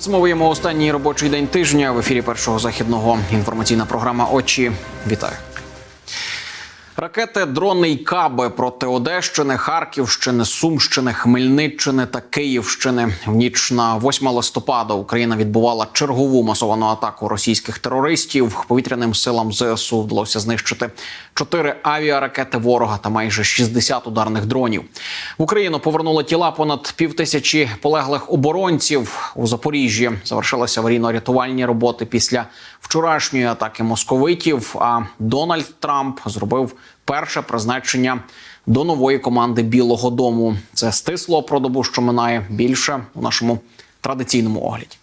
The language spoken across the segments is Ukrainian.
Підсумовуємо останній робочий день тижня в ефірі першого західного. Інформаційна програма Очі. Вітаю. Ракети, дрони й каби проти Одещини, Харківщини, Сумщини, Хмельниччини та Київщини. В ніч на 8 листопада Україна відбувала чергову масовану атаку російських терористів. Повітряним силам ЗСУ вдалося знищити чотири авіаракети ворога та майже 60 ударних дронів. В Україну повернули тіла понад півтисячі полеглих оборонців у Запоріжжі. Завершилися аварійно-рятувальні роботи після вчорашньої атаки московитів. А Дональд Трамп зробив перше призначення до нової команди Білого Дому. Це стисло про добу, що минає більше у нашому традиційному огляді.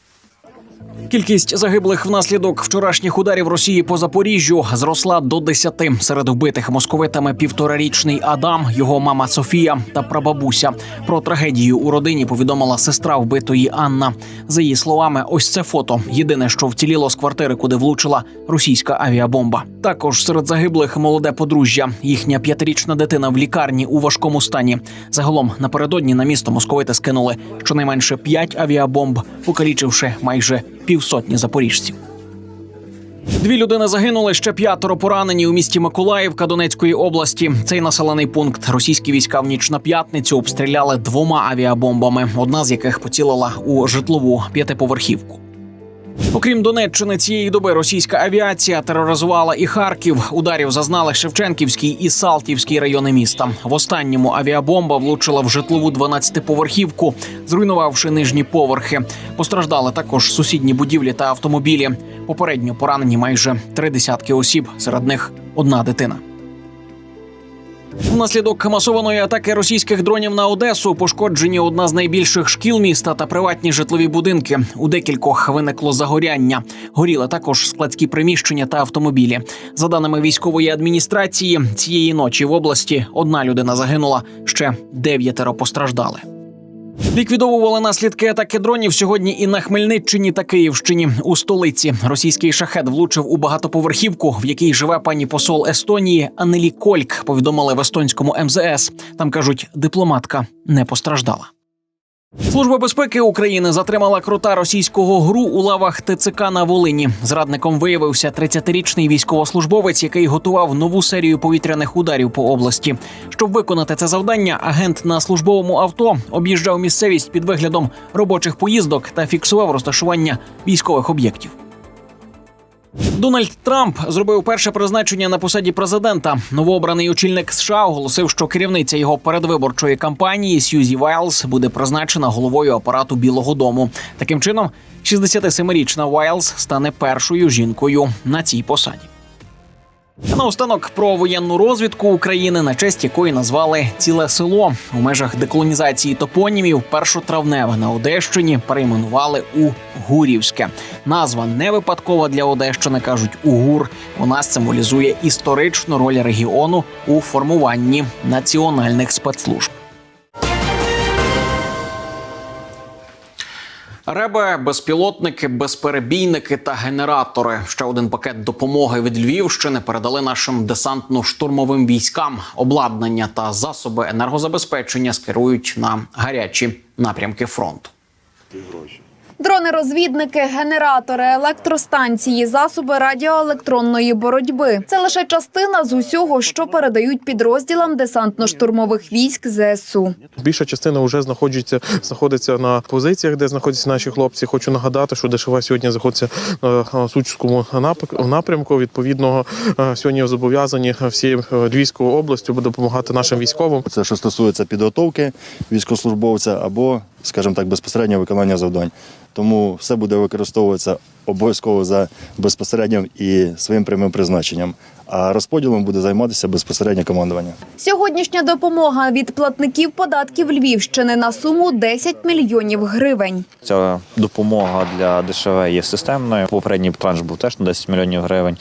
Кількість загиблих внаслідок вчорашніх ударів Росії по Запоріжжю зросла до 10. Серед вбитих московитами півторарічний Адам, його мама Софія та прабабуся. Про трагедію у родині повідомила сестра вбитої Анна. За її словами, ось це фото. Єдине, що вціліло з квартири, куди влучила російська авіабомба. Також серед загиблих молоде подружжя. Їхня п'ятирічна дитина в лікарні у важкому стані. Загалом напередодні на місто московити скинули щонайменше п'ять авіабомб, покалічивши майже півсотні запоріжців. Дві людини загинули ще п'ятеро поранені у місті Миколаївка Донецької області. Цей населений пункт російські війська в ніч на п'ятницю обстріляли двома авіабомбами, одна з яких поцілила у житлову п'ятиповерхівку. Окрім Донеччини, цієї доби російська авіація тероризувала і Харків. Ударів зазнали Шевченківський і Салтівський райони міста. В останньому авіабомба влучила в житлову 12-поверхівку, зруйнувавши нижні поверхи. Постраждали також сусідні будівлі та автомобілі. Попередньо поранені майже три десятки осіб, серед них одна дитина. Внаслідок масованої атаки російських дронів на Одесу пошкоджені одна з найбільших шкіл міста та приватні житлові будинки. У декількох виникло загоряння. Горіли також складські приміщення та автомобілі. За даними військової адміністрації, цієї ночі в області одна людина загинула, ще дев'ятеро постраждали. Ліквідовували наслідки атаки дронів сьогодні і на Хмельниччині та Київщині. У столиці російський шахет влучив у багатоповерхівку, в якій живе пані посол Естонії Анелі Кольк. Повідомили в естонському МЗС. Там кажуть, дипломатка не постраждала. Служба безпеки України затримала крута російського гру у лавах ТЦК на Волині. Зрадником виявився 30-річний військовослужбовець, який готував нову серію повітряних ударів по області. Щоб виконати це завдання, агент на службовому авто об'їжджав місцевість під виглядом робочих поїздок та фіксував розташування військових об'єктів. Дональд Трамп зробив перше призначення на посаді президента. Новообраний очільник США оголосив, що керівниця його передвиборчої кампанії Сьюзі Вайлз буде призначена головою апарату Білого Дому. Таким чином, 67-річна Вайлз стане першою жінкою на цій посаді. Наостанок про воєнну розвідку України, на честь якої назвали ціле село у межах деколонізації топонімів. Першотравневе на Одещині перейменували у Гурівське. Назва не випадкова для Одещини, кажуть Угур. Вона символізує історичну роль регіону у формуванні національних спецслужб. Реби, безпілотники, безперебійники та генератори. Ще один пакет допомоги від Львівщини передали нашим десантно-штурмовим військам. Обладнання та засоби енергозабезпечення скерують на гарячі напрямки фронту. Дрони-розвідники, генератори, електростанції, засоби радіоелектронної боротьби це лише частина з усього, що передають підрозділам десантно-штурмових військ ЗСУ. Більша частина вже знаходиться, знаходиться на позиціях, де знаходяться наші хлопці. Хочу нагадати, що ДШВ сьогодні знаходиться на Сучському нап- напрямку. Відповідно, е, сьогодні зобов'язані е, Львівською областю допомагати нашим військовим. Це що стосується підготовки військовослужбовця або, скажімо так, безпосереднього виконання завдань. Тому все буде використовуватися обов'язково за безпосереднім і своїм прямим призначенням. А розподілом буде займатися безпосередньо командування. Сьогоднішня допомога від платників податків Львівщини на суму 10 мільйонів гривень. Ця допомога для ДШВ є системною. Попередній транш був теж на 10 мільйонів гривень.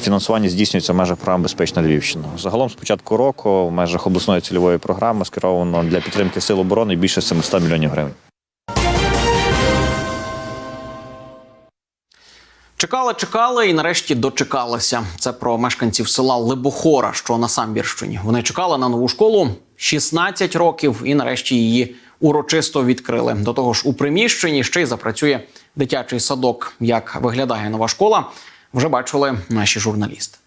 Фінансування здійснюється в межах програми Безпечна Львівщина. Загалом з початку року в межах обласної цільової програми скеровано для підтримки сил оборони більше 700 мільйонів гривень. Чекали, чекали і нарешті дочекалася. Це про мешканців села Либохора, що на Самбірщині. Вони чекали на нову школу 16 років і нарешті її урочисто відкрили. До того ж, у приміщенні ще й запрацює дитячий садок. Як виглядає нова школа, вже бачили наші журналісти.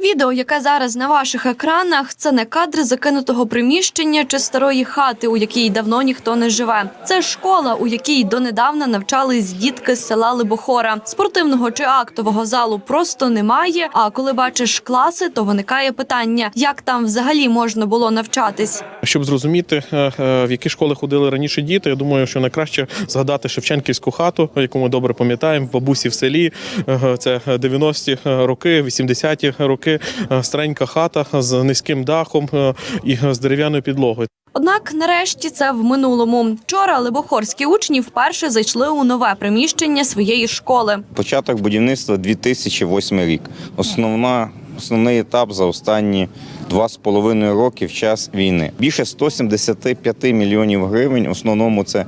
Відео, яке зараз на ваших екранах, це не кадри закинутого приміщення чи старої хати, у якій давно ніхто не живе. Це школа, у якій донедавна навчались дітки з села Либохора. Спортивного чи актового залу просто немає. А коли бачиш класи, то виникає питання, як там взагалі можна було навчатись. Щоб зрозуміти, е, е, в які школи ходили раніше діти, я думаю, що найкраще згадати Шевченківську хату, яку ми добре пам'ятаємо, бабусі в селі. Е, Це 90-ті роки, 80-ті роки. Е, Старенька хата з низьким дахом е, і з дерев'яною підлогою. Однак, нарешті, це в минулому. Вчора либохорські учні вперше зайшли у нове приміщення своєї школи. Початок будівництва 2008 рік. Основна, основний етап за останні два з половиною роки в час війни. Більше 175 мільйонів гривень. В основному це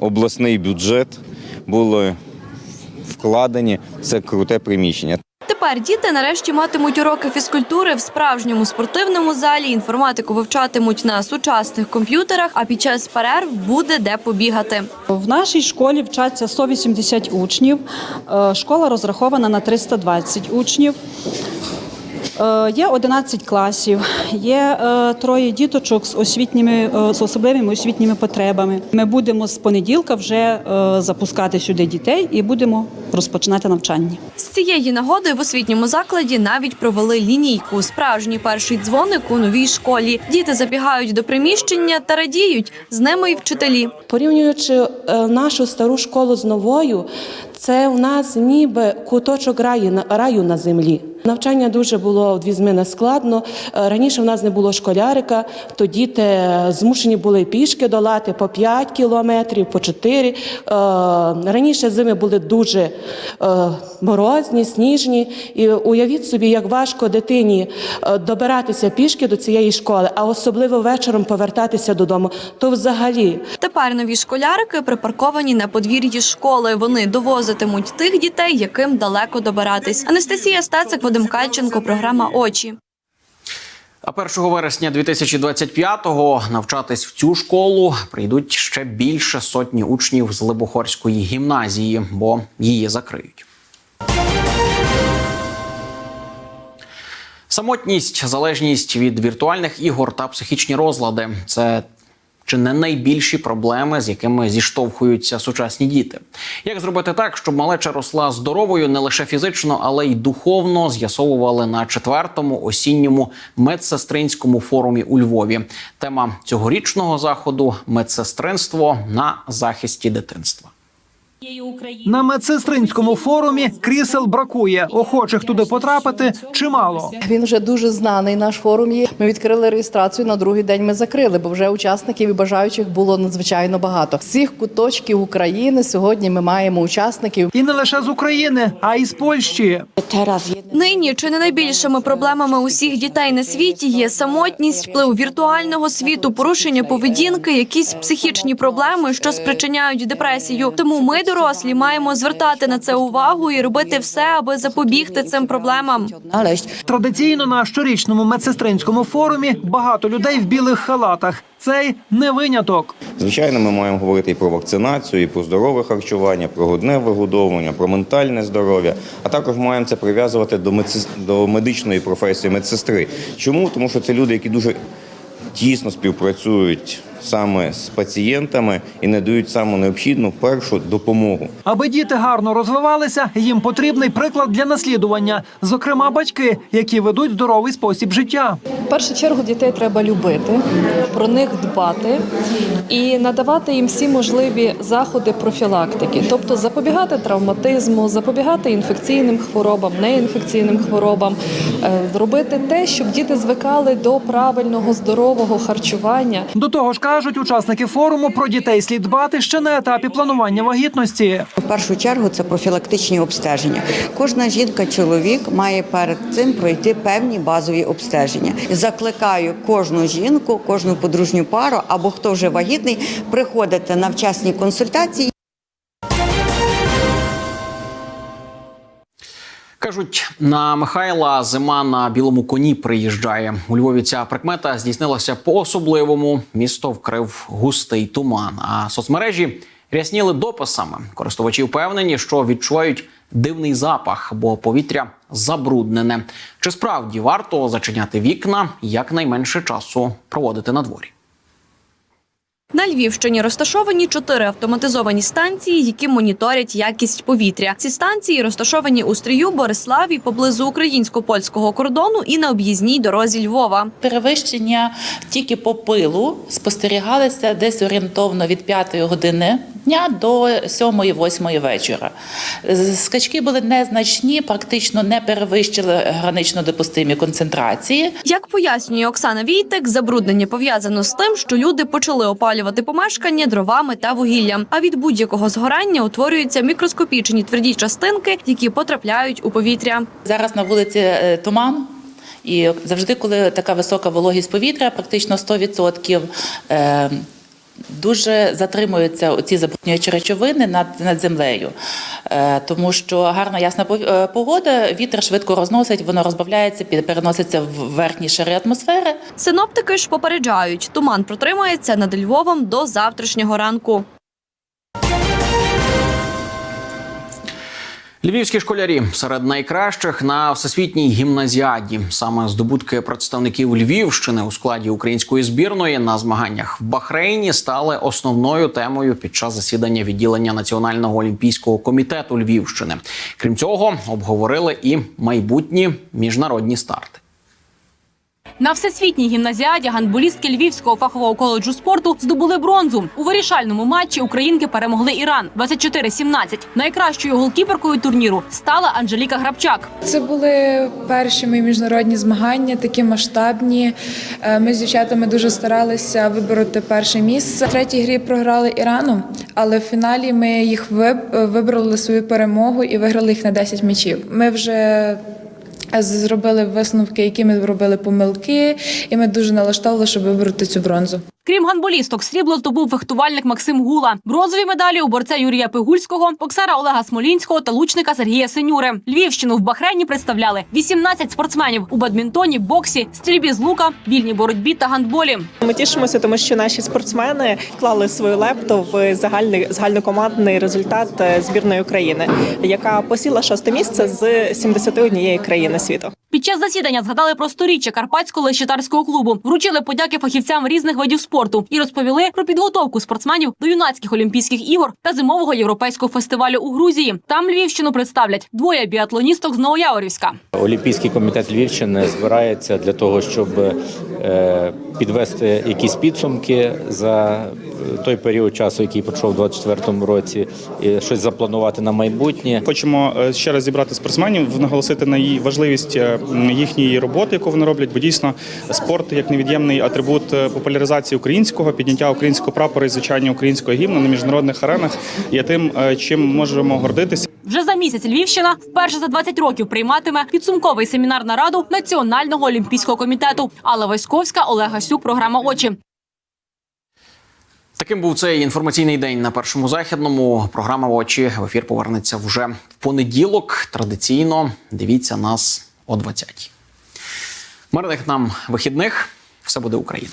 обласний бюджет були вкладені. Це круте приміщення. Тепер діти нарешті матимуть уроки фізкультури в справжньому спортивному залі. Інформатику вивчатимуть на сучасних комп'ютерах, а під час перерв буде де побігати. В нашій школі вчаться 180 учнів. Е, Школа розрахована на 320 учнів. Е, Є 11 класів, є е, троє діточок з освітніми е, з особливими освітніми потребами. Ми будемо з понеділка вже запускати сюди дітей і будемо розпочинати навчання. З цієї нагоди в освітньому закладі навіть провели лінійку. Справжній перший дзвоник у новій школі. Діти забігають до приміщення та радіють. З ними й вчителі. Порівнюючи нашу стару школу з новою, це у нас ніби куточок раю на раю на землі. Навчання дуже було в дві зміни складно. Е, Раніше в нас не було школярика, то діти е, змушені були пішки долати по 5 кілометрів, по 4. Е, Раніше зими були дуже морозні, сніжні. І уявіть собі, як важко дитині добиратися пішки до цієї школи, а особливо вечором повертатися додому. То взагалі Тепер нові школярики припарковані на подвір'ї школи. Вони довозитимуть тих дітей, яким далеко добиратись. Анастасія Стецик, Вадим Кальченко, програма Очі. А 1 вересня 2025-го навчатись в цю школу прийдуть ще більше сотні учнів з Либохорської гімназії, бо її закриють. Самотність, залежність від віртуальних ігор та психічні розлади це чи не найбільші проблеми, з якими зіштовхуються сучасні діти. Як зробити так, щоб малеча росла здоровою не лише фізично, але й духовно, з'ясовували на четвертому осінньому медсестринському форумі у Львові. Тема цьогорічного заходу медсестринство на захисті дитинства. На медсестринському форумі крісел бракує. Охочих туди потрапити чимало. Він вже дуже знаний. Наш форум є. Ми відкрили реєстрацію. На другий день ми закрили, бо вже учасників і бажаючих було надзвичайно багато. З всіх куточків України сьогодні ми маємо учасників. І не лише з України, а й з Польщі. Нині чи не найбільшими проблемами усіх дітей на світі є самотність, вплив віртуального світу, порушення поведінки, якісь психічні проблеми, що спричиняють депресію. Тому ми, дорослі, маємо звертати на це увагу і робити все, аби запобігти цим проблемам. Традиційно на щорічному медсестринському форумі багато людей в білих халатах. Цей не виняток. Звичайно, ми маємо говорити і про вакцинацію, і про здорове харчування, про годне вигодовування, про ментальне здоров'я. А також маємо це прив'язувати до медсес- до медичної професії медсестри. Чому? Тому що це люди, які дуже тісно співпрацюють саме з пацієнтами і надають саму необхідну першу допомогу. Аби діти гарно розвивалися, їм потрібний приклад для наслідування, зокрема батьки, які ведуть здоровий спосіб життя. В першу чергу дітей треба любити, про них дбати і надавати їм всі можливі заходи профілактики, тобто запобігати травматизму, запобігати інфекційним хворобам, неінфекційним хворобам, е, зробити те, щоб діти звикали до правильного здорового харчування. До того ж, кажуть учасники форуму, про дітей слід дбати ще на етапі планування вагітності. В першу чергу це профілактичні обстеження. Кожна жінка, чоловік має перед цим пройти певні базові обстеження. Закликаю кожну жінку, кожну подружню пару або хто вже вагітний, приходити на вчасні консультації. Кажуть, на Михайла зима на білому коні приїжджає. У Львові ця прикмета здійснилася по-особливому. Місто вкрив густий туман. А соцмережі рясніли дописами. Користувачі впевнені, що відчувають дивний запах, бо повітря забруднене. Чи справді варто зачиняти вікна якнайменше часу проводити на дворі? На Львівщині розташовані чотири автоматизовані станції, які моніторять якість повітря. Ці станції розташовані у Стрію, Бориславі, поблизу українсько-польського кордону і на об'їзній дорозі Львова. Перевищення тільки по пилу спостерігалися десь орієнтовно від 5 години дня до 7-8 вечора. Скачки були незначні, практично не перевищили гранично допустимі концентрації. Як пояснює Оксана Війтек, забруднення пов'язано з тим, що люди почали опалювати помешкання дровами та вугіллям. А від будь-якого згорання утворюються мікроскопічні тверді частинки, які потрапляють у повітря. Зараз на вулиці е, туман. І завжди, коли така висока вологість повітря, практично 100%, е, дуже затримуються ці забруднюючі речовини над, над землею. Е, тому що гарна ясна е, погода, вітер швидко розносить, воно розбавляється, переноситься в верхні шари атмосфери. Синоптики ж попереджають, туман протримається над Львовом до завтрашнього ранку. Львівські школярі серед найкращих на всесвітній гімназіаді. Саме здобутки представників Львівщини у складі української збірної на змаганнях в Бахрейні стали основною темою під час засідання відділення Національного олімпійського комітету Львівщини. Крім цього, обговорили і майбутні міжнародні старти. На всесвітній гімназіаді гандболістки Львівського фахового коледжу спорту здобули бронзу. У вирішальному матчі українки перемогли Іран 24-17. Найкращою голкіперкою турніру стала Анжеліка Грабчак. Це були перші мої міжнародні змагання, такі масштабні. Е, Ми з дівчатами дуже старалися вибороти перше місце. В третій грі програли Ірану, але в фіналі ми їх вибрали свою перемогу і виграли їх на 10 м'ячів. Ми вже зробили висновки, які ми робили помилки, і ми дуже налаштовували, щоб вибороти цю бронзу. Крім гандболісток, срібло здобув фехтувальник Максим Гула. Бронзові медалі у борця Юрія Пигульського, боксера Олега Смолінського та лучника Сергія Синюри. Львівщину в Бахрейні представляли 18 спортсменів у бадмінтоні, боксі, стрільбі з лука, вільній боротьбі та гандболі. Ми тішимося, тому що наші спортсмени вклали свою лепту в загальний загальнокомандний результат е, збірної України, яка посіла шосте місце з 71 країни світу. Під час засідання згадали про сторіччя Карпатського лещатарського клубу, вручили подяки фахівцям різних видів спорту і розповіли про підготовку спортсменів до юнацьких олімпійських ігор та зимового європейського фестивалю у Грузії. Там Львівщину представлять двоє біатлоністок з Новояворівська. Олімпійський комітет Львівщини збирається для того, щоб е, підвести якісь підсумки за той період часу, який пройшов у 2024 році, і щось запланувати на майбутнє. Хочемо е, ще раз зібрати спортсменів, наголосити на її важливість е, їхньої роботи, яку вони роблять, бо дійсно спорт як невід'ємний атрибут е, популяризації українського, підняття українського прапора і звичайно українського гімну на міжнародних аренах є тим, е, чим можемо гордитися. Вже за місяць Львівщина вперше за 20 років прийматиме підсумковий семінар нараду Національного олімпійського комітету. Алла Васьковська, Олег Гасюк, програма Очі. Таким був цей інформаційний день на першому західному. Програма очі в ефір повернеться вже в понеділок. Традиційно дивіться нас о 20-й. Мирних нам вихідних. Все буде Україна.